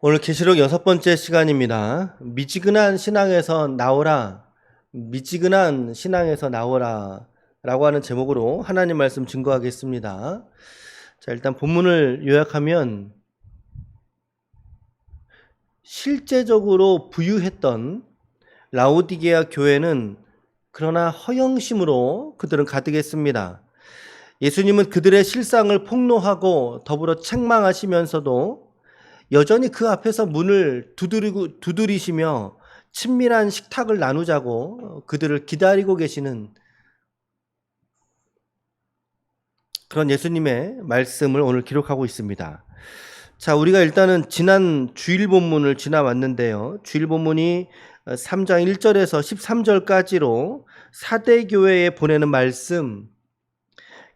오늘 계시록 여섯 번째 시간입니다. 미지근한 신앙에서 나오라. 미지근한 신앙에서 나오라. 라고 하는 제목으로 하나님 말씀 증거하겠습니다. 자, 일단 본문을 요약하면 실제적으로 부유했던 라오디게아 교회는 그러나 허영심으로 그들은 가득했습니다. 예수님은 그들의 실상을 폭로하고 더불어 책망하시면서도 여전히 그 앞에서 문을 두드리고 두드리시며 친밀한 식탁을 나누자고 그들을 기다리고 계시는 그런 예수님의 말씀을 오늘 기록하고 있습니다. 자, 우리가 일단은 지난 주일 본문을 지나왔는데요. 주일 본문이 3장 1절에서 13절까지로 사대 교회에 보내는 말씀,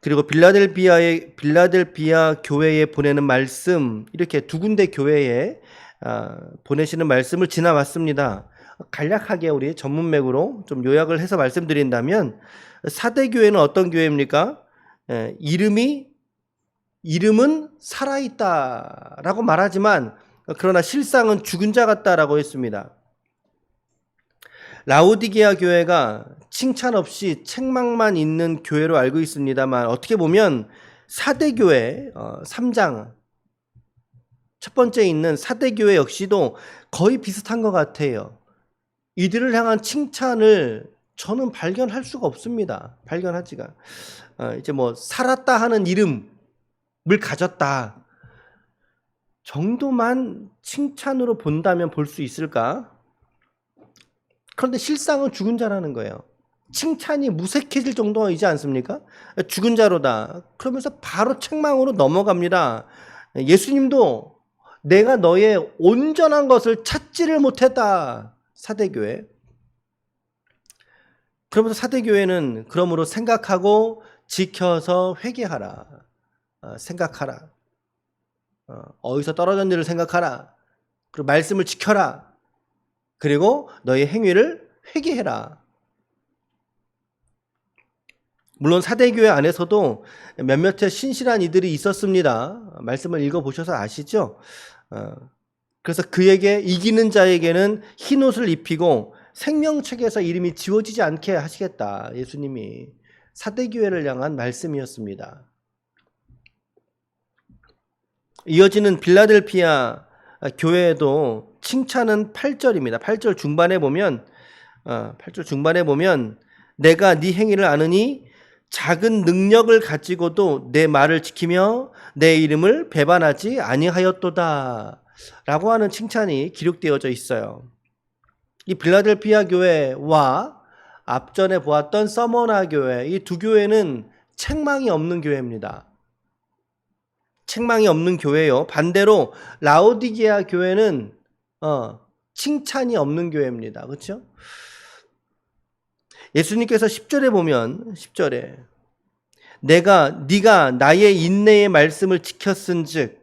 그리고 빌라델비아의 빌라델비아 교회에 보내는 말씀 이렇게 두 군데 교회에 아, 보내시는 말씀을 지나왔습니다. 간략하게 우리 전문맥으로 좀 요약을 해서 말씀드린다면 사대 교회는 어떤 교회입니까? 에, 이름이 이름은 살아 있다라고 말하지만 그러나 실상은 죽은 자 같다라고 했습니다. 라오디게아 교회가 칭찬 없이 책망만 있는 교회로 알고 있습니다만 어떻게 보면 사대 교회 어, 3장 첫 번째 있는 사대 교회 역시도 거의 비슷한 것 같아요. 이들을 향한 칭찬을 저는 발견할 수가 없습니다. 발견하지가 어, 이제 뭐 살았다 하는 이름을 가졌다 정도만 칭찬으로 본다면 볼 수 있을까? 그런데 실상은 죽은 자라는 거예요. 칭찬이 무색해질 정도이지 않습니까? 죽은 자로다. 그러면서 바로 책망으로 넘어갑니다. 예수님도 내가 너의 온전한 것을 찾지를 못했다. 사대교회. 그러면서 사대교회는 그러므로 생각하고 지켜서 회개하라. 어, 생각하라. 어, 어디서 떨어졌는지를 생각하라. 그리고 말씀을 지켜라. 그리고 너의 행위를 회개해라. 물론 사대교회 안에서도 몇몇의 신실한 이들이 있었습니다. 말씀을 읽어보셔서 아시죠? 어, 그래서 그에게 이기는 자에게는 흰 옷을 입히고 생명책에서 이름이 지워지지 않게 하시겠다. 예수님이 사대교회를 향한 말씀이었습니다. 이어지는 빌라델피아 교회에도 칭찬은 8절입니다. 8절 중반에 보면 어, 8절 중반에 보면 내가 네 행위를 아느니 작은 능력을 가지고도 내 말을 지키며 내 이름을 배반하지 아니하였도다. 라고 하는 칭찬이 기록되어져 있어요. 이 빌라델피아 교회와 앞전에 보았던 서머나 교회, 이 두 교회는 책망이 없는 교회입니다. 책망이 없는 교회요. 반대로 라오디게아 교회는 어, 칭찬이 없는 교회입니다. 그렇죠? 예수님께서 10절에 보면 10절에 내가 네가 나의 인내의 말씀을 지켰은즉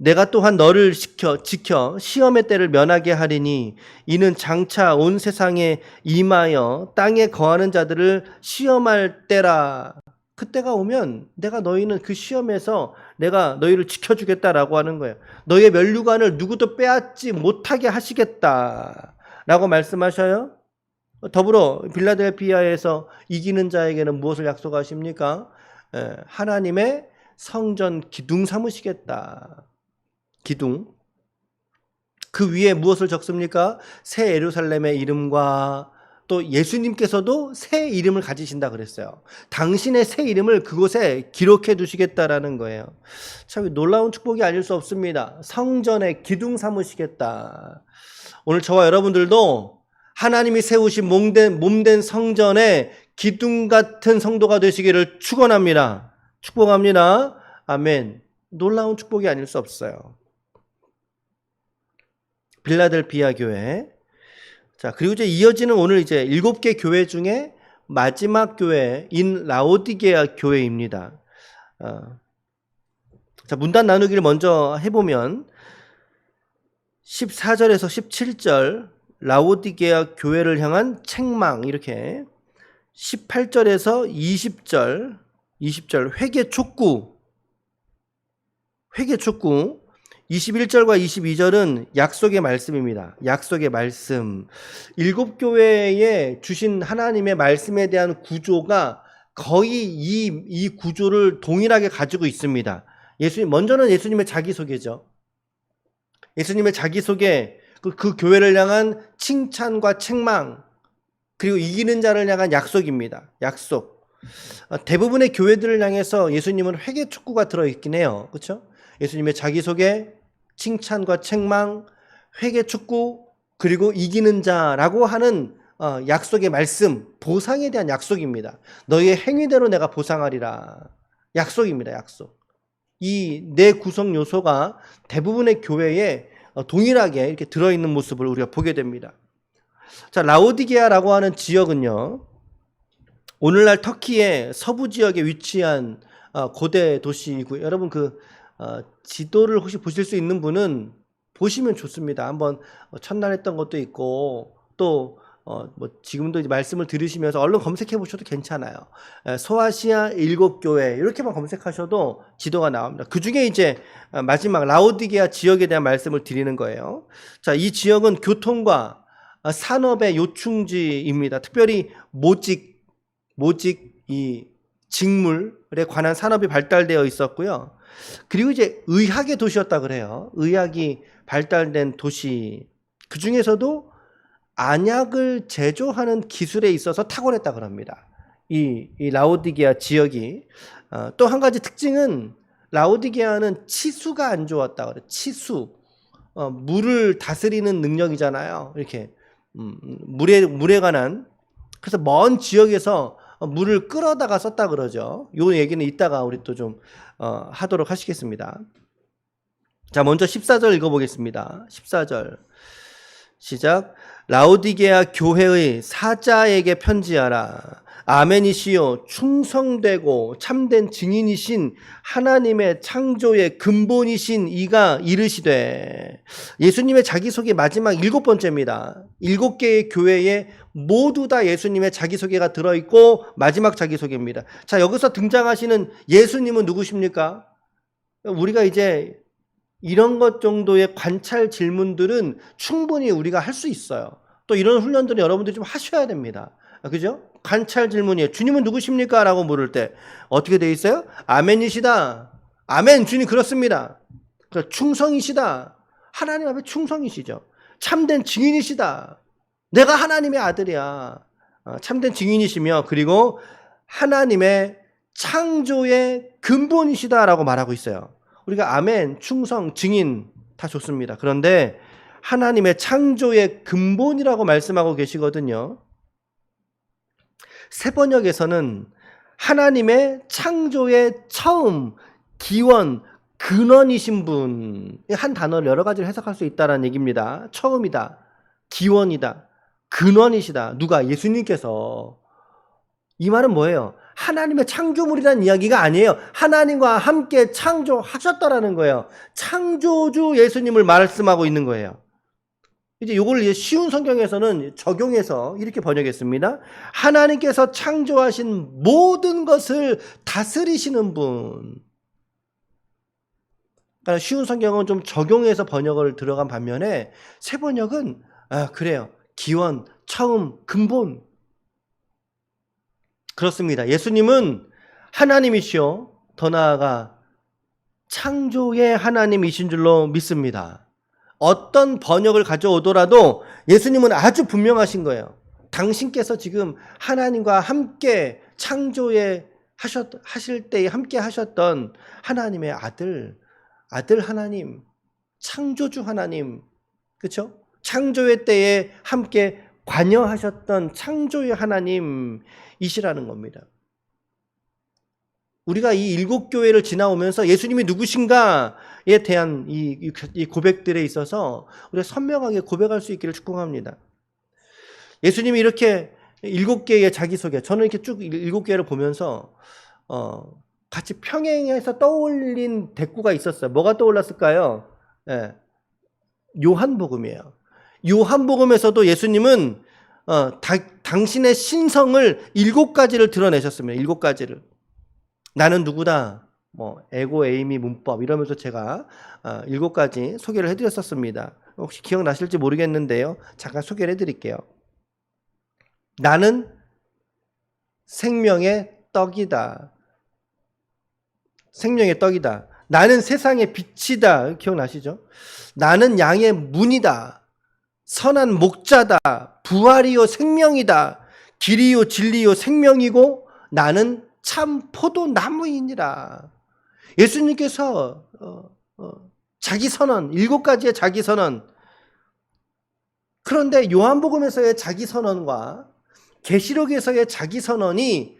내가 또한 너를 지켜 지켜 시험의 때를 면하게 하리니 이는 장차 온 세상에 임하여 땅에 거하는 자들을 시험할 때라 그때가 오면 내가 너희는 그 시험에서 내가 너희를 지켜주겠다라고 하는 거예요. 너희의 면류관을 누구도 빼앗지 못하게 하시겠다라고 말씀하셔요. 더불어 빌라델피아에서 이기는 자에게는 무엇을 약속하십니까? 에, 하나님의 성전 기둥 삼으시겠다. 기둥. 그 위에 무엇을 적습니까? 새 예루살렘의 이름과 또 예수님께서도 새 이름을 가지신다 그랬어요. 당신의 새 이름을 그곳에 기록해 두시겠다라는 거예요. 참 놀라운 축복이 아닐 수 없습니다. 성전의 기둥 삼으시겠다. 오늘 저와 여러분들도 하나님이 세우신 몸된, 몸된 성전의 기둥 같은 성도가 되시기를 축원합니다. 축복합니다. 아멘. 놀라운 축복이 아닐 수 없어요. 빌라델비아 교회 자, 그리고 이제 이어지는 오늘 이제 일곱 개 교회 중에 마지막 교회인 라오디게아 교회입니다. 어, 자, 문단 나누기를 먼저 해보면 14절에서 17절 라오디게아 교회를 향한 책망 이렇게 18절에서 20절 20절 회개 촉구 회개 촉구 21절과 22절은 약속의 말씀입니다. 약속의 말씀. 일곱 교회에 주신 하나님의 말씀에 대한 구조가 거의 이, 이 구조를 동일하게 가지고 있습니다. 예수님, 먼저는 예수님의 자기소개죠. 예수님의 자기소개, 그, 그 교회를 향한 칭찬과 책망, 그리고 이기는 자를 향한 약속입니다. 약속. 아, 대부분의 교회들을 향해서 예수님은 회개 축구가 들어있긴 해요. 그렇죠? 예수님의 자기소개, 칭찬과 책망, 회개 축구, 그리고 이기는 자라고 하는 어, 약속의 말씀, 보상에 대한 약속입니다. 너희의 행위대로 내가 보상하리라. 약속입니다. 약속. 이 네 구성 요소가 대부분의 교회에 어, 동일하게 이렇게 들어있는 모습을 우리가 보게 됩니다. 자, 라오디게아라고 하는 지역은요, 오늘날 터키의 서부 지역에 위치한 어, 고대 도시이고요. 여러분 그 어, 지도를 혹시 보실 수 있는 분은 보시면 좋습니다. 한번 어, 첫날 했던 것도 있고 또 어, 뭐 지금도 이제 말씀을 들으시면서 얼른 검색해 보셔도 괜찮아요. 에, 소아시아 일곱 교회 이렇게만 검색하셔도 지도가 나옵니다. 그 중에 이제 어, 마지막 라오디게아 지역에 대한 말씀을 드리는 거예요. 자, 이 지역은 교통과 어, 산업의 요충지입니다. 특별히 모직, 모직 이 직물에 관한 산업이 발달되어 있었고요. 그리고 이제 의학의 도시였다 그래요. 의학이 발달된 도시. 그 중에서도 안약을 제조하는 기술에 있어서 탁월했다 그럽니다. 이, 이 라오디게아 지역이 어, 또 한 가지 특징은 라오디게아는 치수가 안 좋았다 그래. 치수. 어, 물을 다스리는 능력이잖아요. 이렇게 음, 물에 물에 관한 그래서 먼 지역에서 어, 물을 끌어다가 썼다 그러죠. 요 얘기는 이따가 우리 또좀 어, 하도록 하시겠습니다. 자, 먼저 14절 읽어보겠습니다. 14절. 시작. 라오디게아 교회의 사자에게 편지하라. 아멘이시요 충성되고 참된 증인이신 하나님의 창조의 근본이신 이가 이르시되 예수님의 자기소개 마지막 일곱 번째입니다. 일곱 개의 교회에 모두 다 예수님의 자기소개가 들어있고 마지막 자기소개입니다. 자 여기서 등장하시는 예수님은 누구십니까? 우리가 이제 이런 것 정도의 관찰 질문들은 충분히 우리가 할 수 있어요. 또 이런 훈련들은 여러분들이 좀 하셔야 됩니다. 그죠? 관찰 질문이에요. 주님은 누구십니까? 라고 물을 때 어떻게 돼 있어요? 아멘이시다. 아멘. 주님 그렇습니다. 그러니까 충성이시다. 하나님 앞에 충성이시죠. 참된 증인이시다. 내가 하나님의 아들이야. 어, 참된 증인이시며 그리고 하나님의 창조의 근본이시다라고 말하고 있어요. 우리가 아멘, 충성, 증인 다 좋습니다. 그런데 하나님의 창조의 근본이라고 말씀하고 계시거든요. 세 번역에서는 하나님의 창조의 처음, 기원, 근원이신 분. 한 단어를 여러 가지로 해석할 수 있다는 얘기입니다. 처음이다. 기원이다. 근원이시다. 누가? 예수님께서. 이 말은 뭐예요? 하나님의 창조물이라는 이야기가 아니에요. 하나님과 함께 창조하셨다라는 거예요. 창조주 예수님을 말씀하고 있는 거예요. 이제 요걸 이제 쉬운 성경에서는 적용해서 이렇게 번역했습니다. 하나님께서 창조하신 모든 것을 다스리시는 분. 그러니까 쉬운 성경은 좀 적용해서 번역을 들어간 반면에 새 번역은 아, 그래요. 기원, 처음, 근본. 그렇습니다. 예수님은 하나님이시요. 더 나아가 창조의 하나님이신 줄로 믿습니다. 어떤 번역을 가져오더라도 예수님은 아주 분명하신 거예요. 당신께서 지금 하나님과 함께 창조에 하셨, 하실 때 함께 하셨던 하나님의 아들, 아들 하나님, 창조주 하나님, 그쵸? 창조의 때에 함께 관여하셨던 창조의 하나님이시라는 겁니다. 우리가 이 일곱 교회를 지나오면서 예수님이 누구신가에 대한 이, 이 고백들에 있어서 우리가 선명하게 고백할 수 있기를 축복합니다. 예수님이 이렇게 일곱 개의 자기소개, 저는 이렇게 쭉 일곱 개를 보면서 어, 같이 평행해서 떠올린 대꾸가 있었어요. 뭐가 떠올랐을까요? 예, 요한복음이에요. 요한복음에서도 예수님은 어, 다, 당신의 신성을 일곱 가지를 드러내셨습니다. 일곱 가지를. 나는 누구다? 뭐 에고 에이미 문법 이러면서 제가 어, 일곱 가지 소개를 해드렸었습니다. 혹시 기억나실지 모르겠는데요. 잠깐 소개를 해드릴게요. 나는 생명의 떡이다. 생명의 떡이다. 나는 세상의 빛이다. 기억나시죠? 나는 양의 문이다. 선한 목자다. 부활이요 생명이다. 길이요 진리요 생명이고 나는 참 포도나무이니라. 예수님께서 어, 어, 자기 선언 일곱 가지의 자기 선언. 그런데 요한복음에서의 자기 선언과 계시록에서의 자기 선언이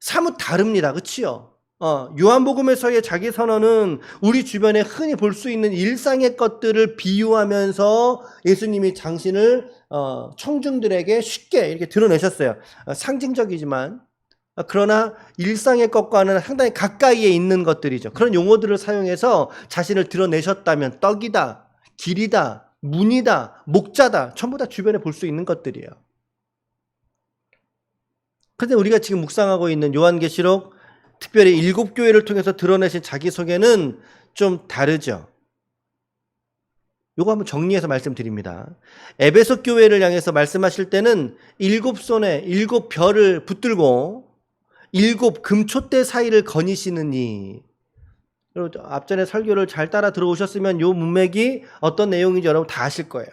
사뭇 다릅니다. 그렇지요? 어, 요한복음에서의 자기 선언은 우리 주변에 흔히 볼 수 있는 일상의 것들을 비유하면서 예수님이 당신을 어, 청중들에게 쉽게 이렇게 드러내셨어요. 어, 상징적이지만 어, 그러나 일상의 것과는 상당히 가까이에 있는 것들이죠. 그런 용어들을 사용해서 자신을 드러내셨다면 떡이다, 길이다, 문이다, 목자다, 전부 다 주변에 볼 수 있는 것들이에요. 근데 우리가 지금 묵상하고 있는 요한계시록 특별히 일곱 교회를 통해서 드러내신 자기소개는 좀 다르죠. 요거 한번 정리해서 말씀드립니다. 에베소 교회를 향해서 말씀하실 때는 일곱 손에 일곱 별을 붙들고 일곱 금초대 사이를 거니시느니 앞전에 설교를 잘 따라 들어오셨으면 요 문맥이 어떤 내용인지 여러분 다 아실 거예요.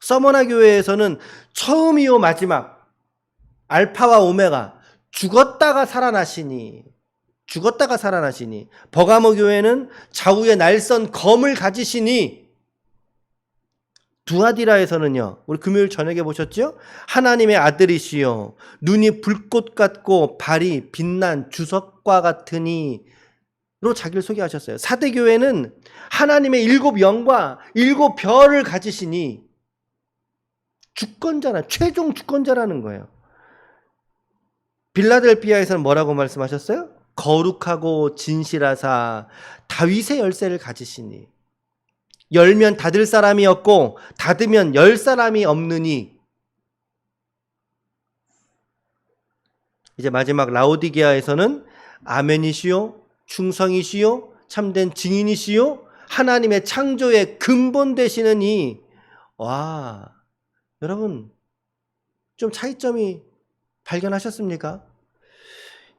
서머나 교회에서는 처음이요 마지막 알파와 오메가 죽었다가 살아나시니 죽었다가 살아나시니 버가모 교회는 좌우에 날선 검을 가지시니 두아디라에서는요 우리 금요일 저녁에 보셨죠? 하나님의 아들이시요. 눈이 불꽃 같고 발이 빛난 주석과 같으니 로 자기를 소개하셨어요. 사대 교회는 하나님의 일곱 영과 일곱 별을 가지시니 주권자라 최종 주권자라는 거예요. 빌라델피아에서는 뭐라고 말씀하셨어요? 거룩하고 진실하사 다윗의 열쇠를 가지시니 열면 닫을 사람이 없고 닫으면 열 사람이 없느니 이제 마지막 라오디게아에서는 아멘이시요 충성이시요 참된 증인이시요 하나님의 창조의 근본 되시는 이 와 여러분 좀 차이점이 발견하셨습니까?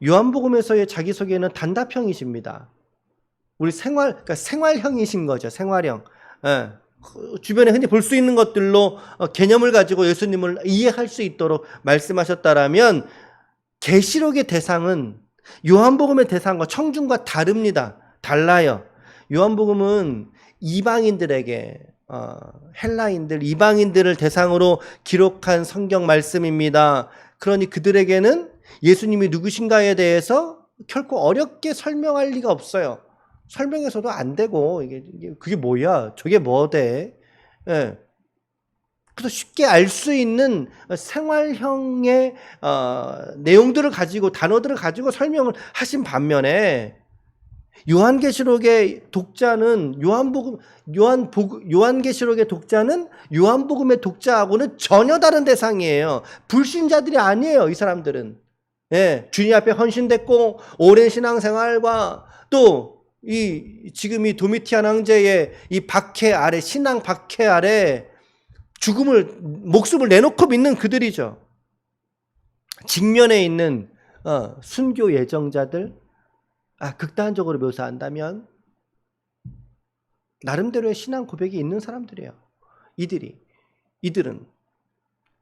요한복음에서의 자기소개는 단답형이십니다. 우리 생활, 그러니까 생활형이신 거죠. 생활형. 예. 그 주변에 흔히 볼 수 있는 것들로 어, 개념을 가지고 예수님을 이해할 수 있도록 말씀하셨다라면 계시록의 대상은 요한복음의 대상과 청중과 다릅니다. 달라요. 요한복음은 이방인들에게 어, 헬라인들, 이방인들을 대상으로 기록한 성경 말씀입니다. 그러니 그들에게는 예수님이 누구신가에 대해서 결코 어렵게 설명할 리가 없어요. 설명해서도 안 되고 이게, 그게 뭐야? 저게 뭐대? 예. 그래서 쉽게 알 수 있는 생활형의 어, 내용들을 가지고 단어들을 가지고 설명을 하신 반면에 요한계시록의 독자는 요한복음 요한복 요한계시록의 독자는 요한복음의 독자하고는 전혀 다른 대상이에요. 불신자들이 아니에요, 이 사람들은. 예, 주님 앞에 헌신됐고 오랜 신앙생활과 또 이 지금 이 도미티안 황제의 이 박해 아래 신앙 박해 아래 죽음을 목숨을 내놓고 믿는 그들이죠. 직면에 있는 어, 순교 예정자들 아 극단적으로 묘사한다면 나름대로의 신앙 고백이 있는 사람들이에요. 이들이 이들은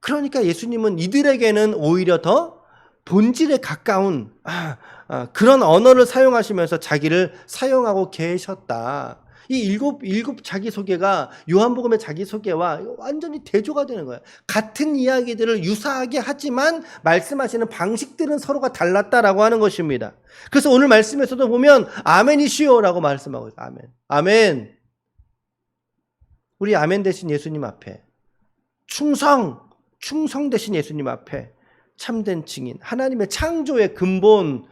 그러니까 예수님은 이들에게는 오히려 더 본질에 가까운 아, 아, 그런 언어를 사용하시면서 자기를 사용하고 계셨다. 이 일곱 일곱 자기 소개가 요한복음의 자기 소개와 완전히 대조가 되는 거예요. 같은 이야기들을 유사하게 하지만 말씀하시는 방식들은 서로가 달랐다라고 하는 것입니다. 그래서 오늘 말씀에서도 보면 아멘이시오라고 말씀하고 있어요. 아멘. 아멘. 우리 아멘 대신 예수님 앞에 충성, 충성 대신 예수님 앞에 참된 증인, 하나님의 창조의 근본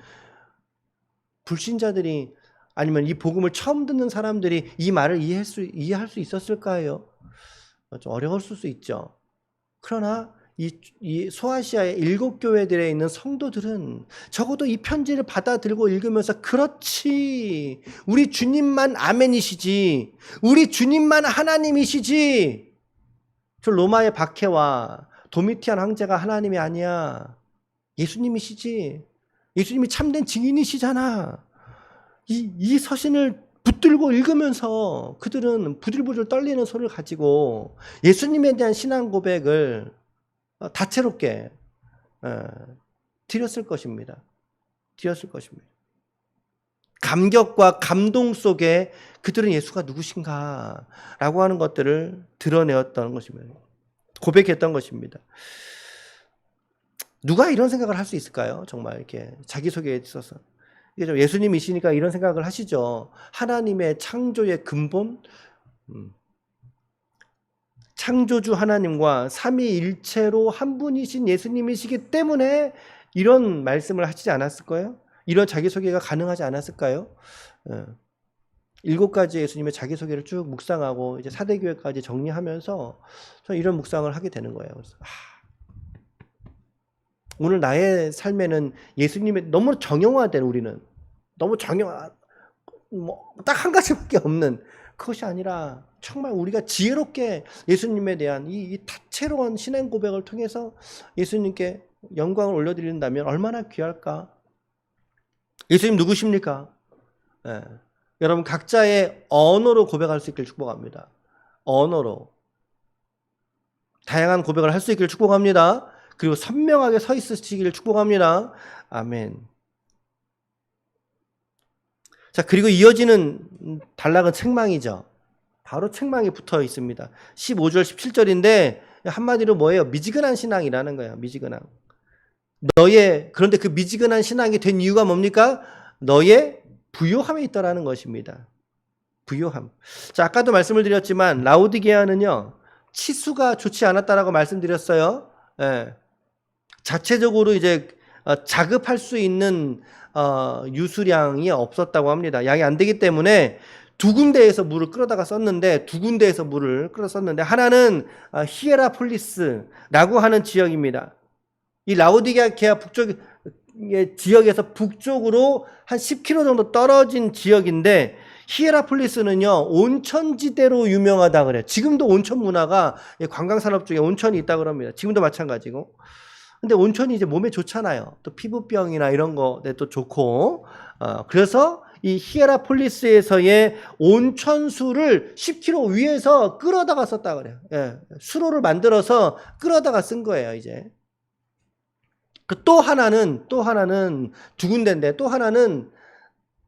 불신자들이 아니면 이 복음을 처음 듣는 사람들이 이 말을 이해할 수, 이해할 수 있었을까요? 좀 어려웠을 수 있죠. 그러나 이, 이 소아시아의 일곱 교회들에 있는 성도들은 적어도 이 편지를 받아들고 읽으면서 그렇지 우리 주님만 아멘이시지 우리 주님만 하나님이시지 저 로마의 박해와 도미티안 황제가 하나님이 아니야 예수님이시지 예수님이 참된 증인이시잖아 이, 이 서신을 붙들고 읽으면서 그들은 부들부들 떨리는 소리를 가지고 예수님에 대한 신앙 고백을 어, 다채롭게 어, 드렸을 것입니다. 드렸을 것입니다. 감격과 감동 속에 그들은 예수가 누구신가라고 하는 것들을 드러내었던 것입니다. 고백했던 것입니다. 누가 이런 생각을 할 수 있을까요? 정말 이렇게 자기소개에 있어서. 예수님이시니까 이런 생각을 하시죠. 하나님의 창조의 근본, 음. 창조주 하나님과 삼위일체로 한 분이신 예수님이시기 때문에 이런 말씀을 하시지 않았을까요? 이런 자기소개가 가능하지 않았을까요? 예. 일곱 가지 예수님의 자기소개를 쭉 묵상하고 이제 사대교회까지 정리하면서 저는 이런 묵상을 하게 되는 거예요. 그래서 아, 오늘 나의 삶에는 예수님의 너무 정형화된 우리는 너무 정형화 뭐딱 한 가지밖에 없는 그것이 아니라 정말 우리가 지혜롭게 예수님에 대한 이, 이 다채로운 신앙 고백을 통해서 예수님께 영광을 올려드린다면 얼마나 귀할까? 예수님 누구십니까? 예. 여러분 각자의 언어로 고백할 수 있길 축복합니다. 언어로 다양한 고백을 할 수 있기를 축복합니다. 그리고 선명하게 서 있으시기를 축복합니다. 아멘. 자, 그리고 이어지는 단락은 책망이죠. 바로 책망이 붙어 있습니다. 15절, 17절인데 한마디로 뭐예요? 미지근한 신앙이라는 거예요. 미지근한. 너의 그런데 그 미지근한 신앙이 된 이유가 뭡니까? 너의 부요함에 있더라는 것입니다. 부요함. 자, 아까도 말씀을 드렸지만 라우디게아는요. 치수가 좋지 않았다라고 말씀드렸어요. 예. 자체적으로 이제 어, 자급할 수 있는 어, 유수량이 없었다고 합니다. 양이 안 되기 때문에 두 군데에서 물을 끌어다가 썼는데 두 군데에서 물을 끌어 썼는데 하나는 어, 히에라폴리스라고 하는 지역입니다. 이 라우디게아 북쪽 지역에서 북쪽으로 한 10km 정도 떨어진 지역인데 히에라폴리스는요 온천지대로 유명하다 그래요. 지금도 온천 문화가 관광 산업 중에 온천이 있다 그럽니다. 지금도 마찬가지고. 근데 온천이 이제 몸에 좋잖아요. 또 피부병이나 이런 거에 또 좋고. 어, 그래서 이 히에라폴리스에서의 온천수를 10km 위에서 끌어다가 썼다 그래요. 예, 수로를 만들어서 끌어다가 쓴 거예요, 이제. 그 또 하나는 또 하나는 두 군데인데 또 하나는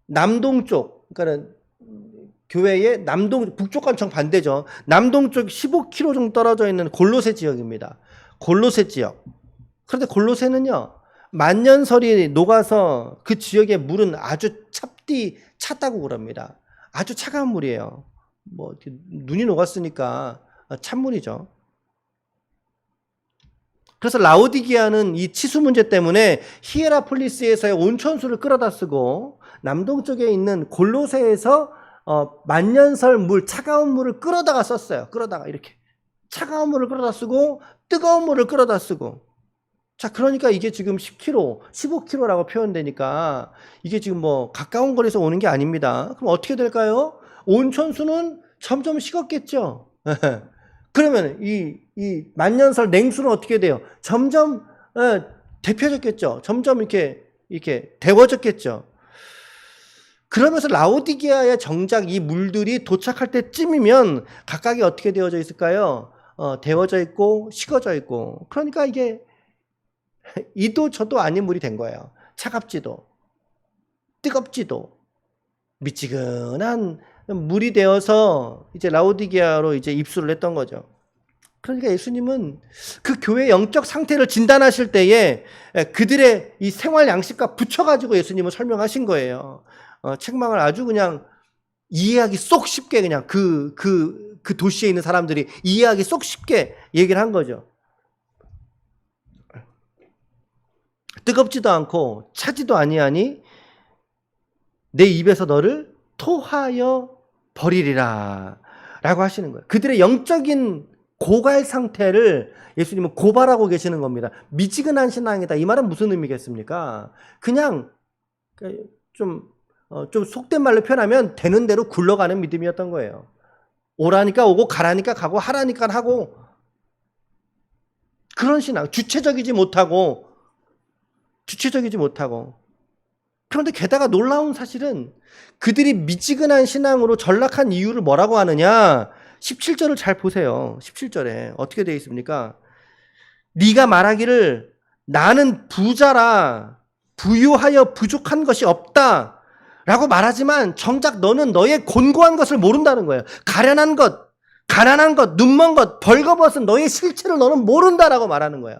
남동쪽 그러니까는 교회의 남동 북쪽과 정 반대죠. 남동쪽 15km 정도 떨어져 있는 골로새 지역입니다. 골로새 지역. 그런데 골로새는요. 만년설이 녹아서 그 지역의 물은 아주 찹디 찼다고 그럽니다. 아주 차가운 물이에요. 뭐 눈이 녹았으니까 찬물이죠. 그래서 라오디기아는 이 치수 문제 때문에 히에라폴리스에서의 온천수를 끌어다 쓰고 남동쪽에 있는 골로새에서 어, 만년설 물, 차가운 물을 끌어다가 썼어요. 끌어다가 이렇게. 차가운 물을 끌어다 쓰고 뜨거운 물을 끌어다 쓰고. 자, 그러니까 이게 지금 10km, 15km라고 표현되니까 이게 지금 뭐 가까운 거리에서 오는 게 아닙니다. 그럼 어떻게 될까요? 온천수는 점점 식었겠죠. 그러면 이, 이 만년설 냉수는 어떻게 돼요? 점점 에, 대표졌겠죠. 점점 이렇게 이렇게 데워졌겠죠. 그러면서 라오디게아의 정작 이 물들이 도착할 때쯤이면 각각이 어떻게 되어져 있을까요? 어, 데워져 있고 식어져 있고 그러니까 이게 이도 저도 아닌 물이 된 거예요. 차갑지도 뜨겁지도 미지근한 물이 되어서 이제 라오디게아로 이제 입수를 했던 거죠. 그러니까 예수님은 그 교회 영적 상태를 진단하실 때에 그들의 이 생활 양식과 붙여가지고 예수님은 설명하신 거예요. 어, 책망을 아주 그냥 이해하기 쏙 쉽게 그냥 그, 그, 그 도시에 있는 사람들이 이해하기 쏙 쉽게 얘기를 한 거죠. 뜨겁지도 않고 차지도 아니하니 내 입에서 너를 토하여 버리리라 라고 하시는 거예요. 그들의 영적인 고갈 상태를 예수님은 고발하고 계시는 겁니다. 미지근한 신앙이다. 이 말은 무슨 의미겠습니까? 그냥 그 좀, 어, 좀 속된 말로 표현하면 되는 대로 굴러가는 믿음이었던 거예요. 오라니까 오고 가라니까 가고 하라니까 하고 그런 신앙, 주체적이지 못하고 주체적이지 못하고 그런데 게다가 놀라운 사실은 그들이 미지근한 신앙으로 전락한 이유를 뭐라고 하느냐? 17절을 잘 보세요. 17절에 어떻게 되어 있습니까? 네가 말하기를 나는 부자라 부유하여 부족한 것이 없다 라고 말하지만 정작 너는 너의 곤고한 것을 모른다는 거예요. 가련한 것, 가난한 것, 눈먼 것, 벌거벗은 너의 실체를 너는 모른다라고 말하는 거예요.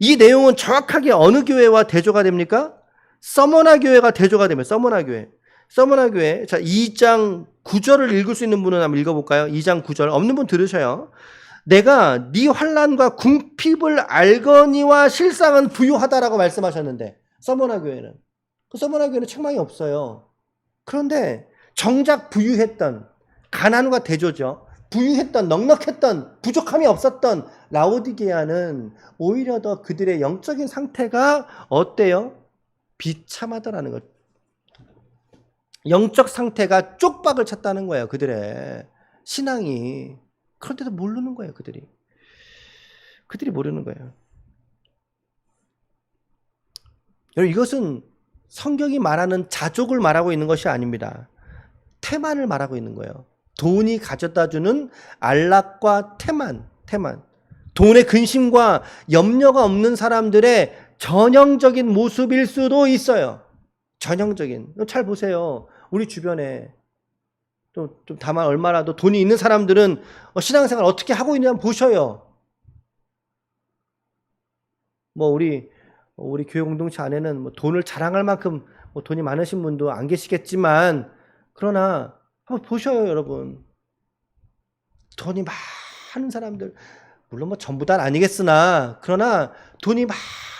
이 내용은 정확하게 어느 교회와 대조가 됩니까? 서머나 교회가 대조가 되면 서머나 교회. 서머나 교회. 자, 2장 9절을 읽을 수 있는 분은 한번 읽어 볼까요? 2장 9절. 없는 분 들으셔요. 내가 네 환란과 궁핍을 알거니와 실상은 부유하다라고 말씀하셨는데 서머나 교회는 그 서머나 교회는 책망이 없어요. 그런데 정작 부유했던 가난과 대조죠. 부유했던 넉넉했던 부족함이 없었던 라오디게아는 오히려 더 그들의 영적인 상태가 어때요? 비참하다라는 것. 영적 상태가 쪽박을 찼다는 거예요. 그들의 신앙이. 그런데도 모르는 거예요. 그들이. 그들이 모르는 거예요. 여러분 이것은 성경이 말하는 자족을 말하고 있는 것이 아닙니다. 태만을 말하고 있는 거예요. 돈이 가져다 주는 안락과 태만, 태만. 돈의 근심과 염려가 없는 사람들의 전형적인 모습일 수도 있어요. 전형적인. 잘 보세요. 우리 주변에 또, 좀 다만 얼마라도 돈이 있는 사람들은 어, 신앙생활 어떻게 하고 있냐 보셔요. 뭐 우리 우리 교회 공동체 안에는 뭐 돈을 자랑할 만큼 뭐 돈이 많으신 분도 안 계시겠지만 그러나 한번 보셔요, 여러분. 돈이 많은 사람들 물론 뭐 전부 다 아니겠으나 그러나 돈이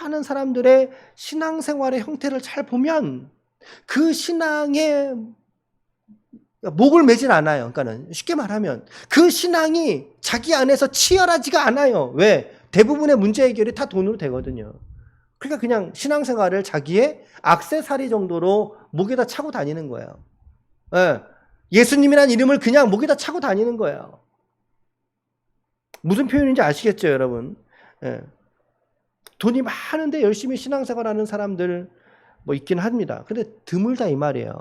많은 사람들의 신앙생활의 형태를 잘 보면 그 신앙에 목을 매진 않아요. 그러니까는 쉽게 말하면 그 신앙이 자기 안에서 치열하지가 않아요. 왜? 대부분의 문제 해결이 다 돈으로 되거든요. 그러니까 그냥 신앙생활을 자기의 악세사리 정도로 목에다 차고 다니는 거예요. 예. 예수님이란 이름을 그냥 목에다 차고 다니는 거예요. 무슨 표현인지 아시겠죠, 여러분? 예. 돈이 많은데 열심히 신앙생활 하는 사람들 뭐 있긴 합니다. 근데 드물다 이 말이에요.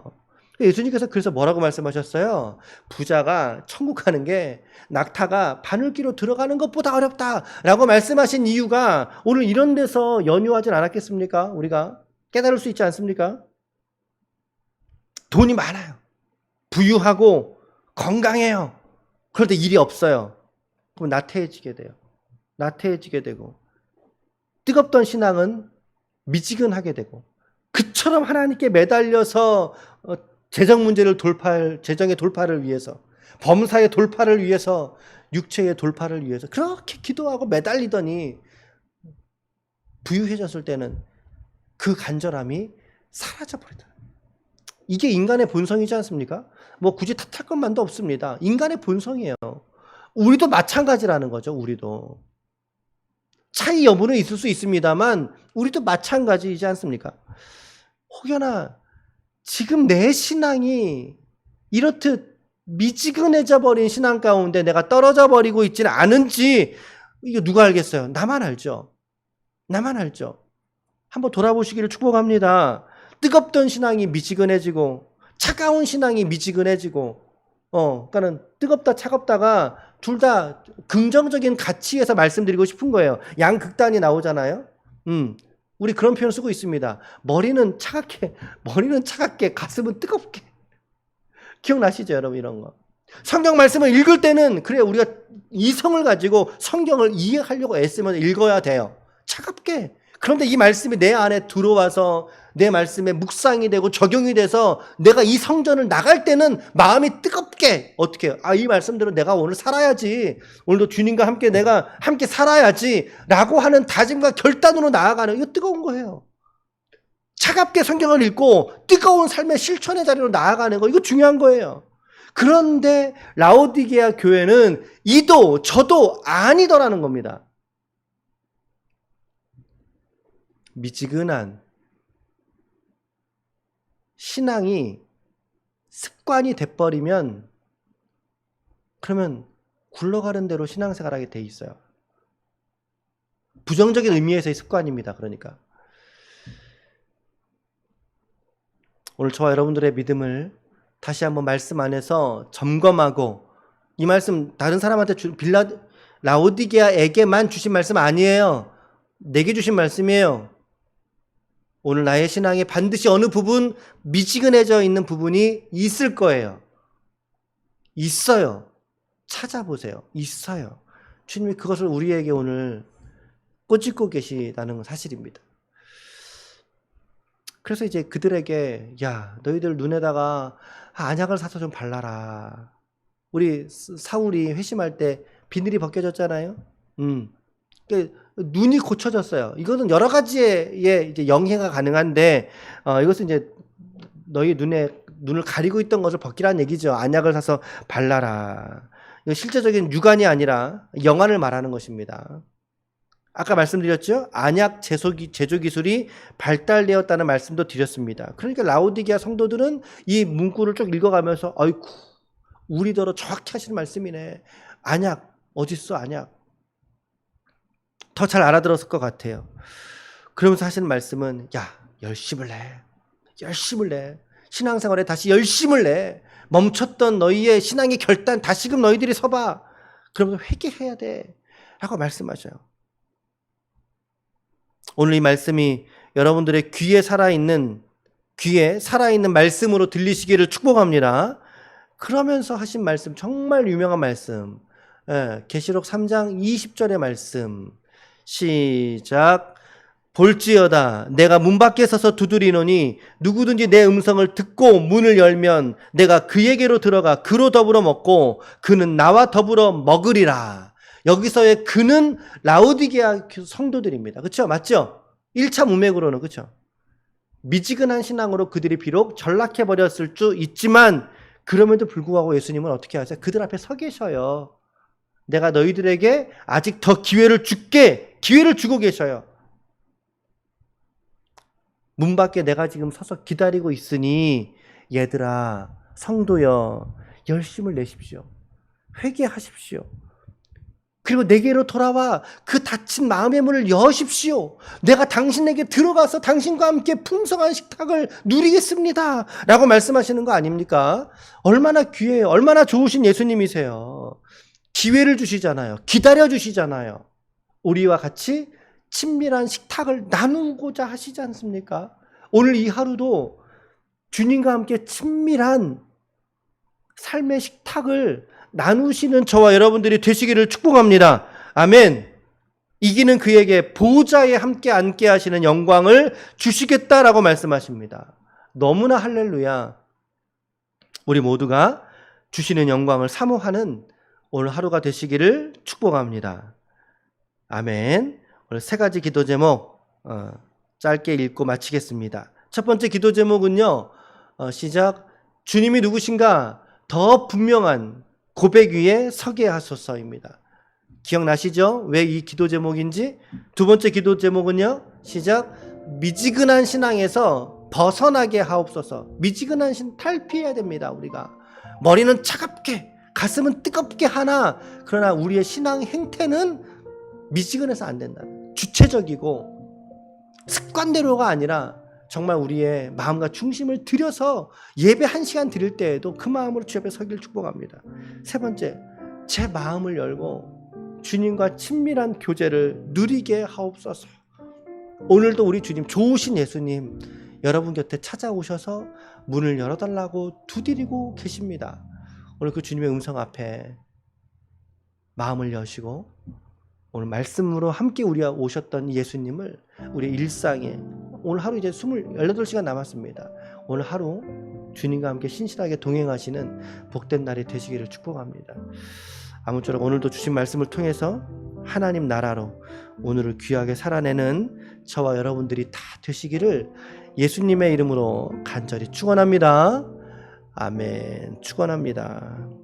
예수님께서 그래서 뭐라고 말씀하셨어요? 부자가 천국 가는 게 낙타가 바늘기로 들어가는 것보다 어렵다라고 말씀하신 이유가 오늘 이런 데서 연유하진 않았겠습니까? 우리가 깨달을 수 있지 않습니까? 돈이 많아요. 부유하고 건강해요. 그런데 일이 없어요. 그럼 나태해지게 돼요. 나태해지게 되고 뜨겁던 신앙은 미지근하게 되고 그처럼 하나님께 매달려서 어, 재정 문제를 돌파할 재정의 돌파를 위해서 범사의 돌파를 위해서 육체의 돌파를 위해서 그렇게 기도하고 매달리더니 부유해졌을 때는 그 간절함이 사라져 버리다. 이게 인간의 본성이지 않습니까? 뭐 굳이 탓할 것만도 없습니다. 인간의 본성이에요. 우리도 마찬가지라는 거죠. 우리도 차이 여부는 있을 수 있습니다만 우리도 마찬가지이지 않습니까? 혹여나 지금 내 신앙이 이렇듯 미지근해져 버린 신앙 가운데 내가 떨어져 버리고 있지는 않은지 이거 누가 알겠어요? 나만 알죠. 나만 알죠. 한번 돌아보시기를 축복합니다. 뜨겁던 신앙이 미지근해지고 차가운 신앙이 미지근해지고 어, 그러니까는 뜨겁다 차갑다가 둘 다 긍정적인 가치에서 말씀드리고 싶은 거예요. 양 극단이 나오잖아요. 음. 우리 그런 표현 쓰고 있습니다. 머리는 차갑게, 머리는 차갑게, 가슴은 뜨겁게. 기억나시죠, 여러분, 이런 거. 성경 말씀을 읽을 때는, 그래, 우리가 이성을 가지고 성경을 이해하려고 애쓰면 읽어야 돼요. 차갑게. 그런데 이 말씀이 내 안에 들어와서 내 말씀에 묵상이 되고 적용이 돼서 내가 이 성전을 나갈 때는 마음이 뜨겁게 어떻게? 아, 이 말씀대로 내가 오늘 살아야지. 오늘도 주님과 함께 내가 함께 살아야지. 라고 하는 다짐과 결단으로 나아가는 이거 뜨거운 거예요. 차갑게 성경을 읽고 뜨거운 삶의 실천의 자리로 나아가는 거 이거 중요한 거예요. 그런데 라오디게아 교회는 이도 저도 아니더라는 겁니다. 미지근한 신앙이 습관이 돼버리면 그러면 굴러가는 대로 신앙생활하게 돼 있어요. 부정적인 의미에서의 습관입니다. 그러니까 오늘 저와 여러분들의 믿음을 다시 한번 말씀 안에서 점검하고 이 말씀 다른 사람한테 주, 빌라 라오디게아에게만 주신 말씀 아니에요. 내게 주신 말씀이에요. 오늘 나의 신앙에 반드시 어느 부분 미지근해져 있는 부분이 있을 거예요. 있어요. 찾아보세요. 있어요. 주님이 그것을 우리에게 오늘 꼬집고 계시다는 사실입니다. 그래서 이제 그들에게 야 너희들 눈에다가 아, 안약을 사서 좀 발라라. 우리 사울이 회심할 때 비늘이 벗겨졌잖아요. 음. 그 눈이 고쳐졌어요. 이거는 여러 가지의 이제 영해가 가능한데 어, 이것은 이제 너희 눈에 눈을 가리고 있던 것을 벗기라는 얘기죠. 안약을 사서 발라라. 이거 실제적인 육안이 아니라 영안을 말하는 것입니다. 아까 말씀드렸죠? 안약 제조, 제조 기술이 발달되었다는 말씀도 드렸습니다. 그러니까 라오디게아 성도들은 이 문구를 쭉 읽어가면서 아이쿠 우리더러 정확히 하시는 말씀이네. 안약 어딨어 안약. 더 잘 알아들었을 것 같아요. 그러면서 하시는 말씀은 야 열심을 내. 열심을 내. 신앙생활에 다시 열심을 내. 멈췄던 너희의 신앙의 결단 다시금 너희들이 서봐. 그러면서 회개해야 돼. 라고 말씀하셔요. 오늘 이 말씀이 여러분들의 귀에 살아있는 귀에 살아있는 말씀으로 들리시기를 축복합니다. 그러면서 하신 말씀 정말 유명한 말씀. 예, 계시록 3장 20절의 말씀. 시작. 볼지어다 내가 문 밖에 서서 두드리노니 누구든지 내 음성을 듣고 문을 열면 내가 그에게로 들어가 그로 더불어 먹고 그는 나와 더불어 먹으리라. 여기서의 그는 라우디게아 성도들입니다. 그렇죠? 맞죠? 1차 문맥으로는 그렇죠? 미지근한 신앙으로 그들이 비록 전락해 버렸을 수 있지만 그럼에도 불구하고 예수님은 어떻게 하세요? 그들 앞에 서 계셔요. 내가 너희들에게 아직 더 기회를 줄게. 기회를 주고 계셔요. 문 밖에 내가 지금 서서 기다리고 있으니 얘들아, 성도여, 열심을 내십시오. 회개하십시오. 그리고 내게로 돌아와 그 닫힌 마음의 문을 여십시오. 내가 당신에게 들어가서 당신과 함께 풍성한 식탁을 누리겠습니다. 라고 말씀하시는 거 아닙니까? 얼마나 귀해요. 얼마나 좋으신 예수님이세요. 기회를 주시잖아요. 기다려 주시잖아요. 우리와 같이 친밀한 식탁을 나누고자 하시지 않습니까? 오늘 이 하루도 주님과 함께 친밀한 삶의 식탁을 나누시는 저와 여러분들이 되시기를 축복합니다. 아멘. 이기는 그에게 보좌에 함께 앉게 하시는 영광을 주시겠다라고 말씀하십니다. 너무나 할렐루야. 우리 모두가 주시는 영광을 사모하는 오늘 하루가 되시기를 축복합니다. 아멘. 오늘 세 가지 기도 제목 어, 짧게 읽고 마치겠습니다. 첫 번째 기도 제목은요. 어, 시작. 주님이 누구신가? 더 분명한 고백 위에 서게 하소서입니다. 기억나시죠? 왜 이 기도 제목인지? 두 번째 기도 제목은요. 시작. 미지근한 신앙에서 벗어나게 하옵소서. 미지근한 신 탈피해야 됩니다. 우리가 머리는 차갑게, 가슴은 뜨겁게 하나 그러나 우리의 신앙 행태는 미지근해서 안 된다. 주체적이고 습관대로가 아니라 정말 우리의 마음과 중심을 들여서 예배 한 시간 드릴 때에도 그 마음으로 주 옆에 서기를 축복합니다. 세 번째, 제 마음을 열고 주님과 친밀한 교제를 누리게 하옵소서. 오늘도 우리 주님 좋으신 예수님 여러분 곁에 찾아오셔서 문을 열어달라고 두드리고 계십니다. 오늘 그 주님의 음성 앞에 마음을 여시고 오늘 말씀으로 함께 우리와 오셨던 예수님을 우리 일상에 오늘 하루 이제 20, 18시간 남았습니다. 오늘 하루 주님과 함께 신실하게 동행하시는 복된 날이 되시기를 축복합니다. 아무쪼록 오늘도 주신 말씀을 통해서 하나님 나라로 오늘을 귀하게 살아내는 저와 여러분들이 다 되시기를 예수님의 이름으로 간절히 축원합니다. 아멘. 축원합니다.